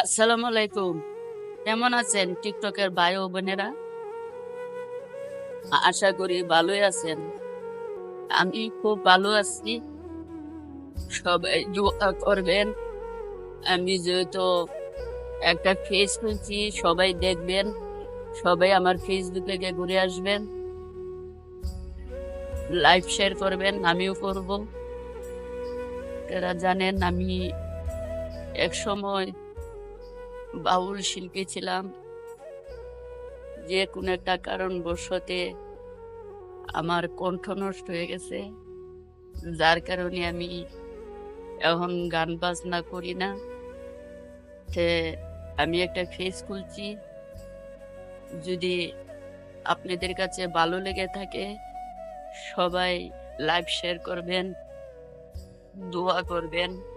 আসসালামু আলাইকুম। কেমন আছেন টিকটকের ভাই ও বোনেরা? আশা করি ভালোই আছেন। আমি খুব ভালো আছি। সবাই দোয়া করবেন। আমি যেহেতু একটা ফেস খুলছি, সবাই দেখবেন। সবাই আমার ফেসবুক থেকে ঘুরে আসবেন। লাইভ শেয়ার করবেন, আমিও করব। এরা জানেন, আমি এক সময় বাউল শিল্পী ছিলাম। যে কোনো একটা কারণ বশতে আমার কণ্ঠ নষ্ট হয়ে গেছে। যার কারণে আমি এখন গান বাজনা করি না। তে আমি একটা ফেস খুলছি। যদি আপনাদের কাছে ভালো লেগে থাকে, সবাই লাইভ শেয়ার করবেন, দোয়া করবেন।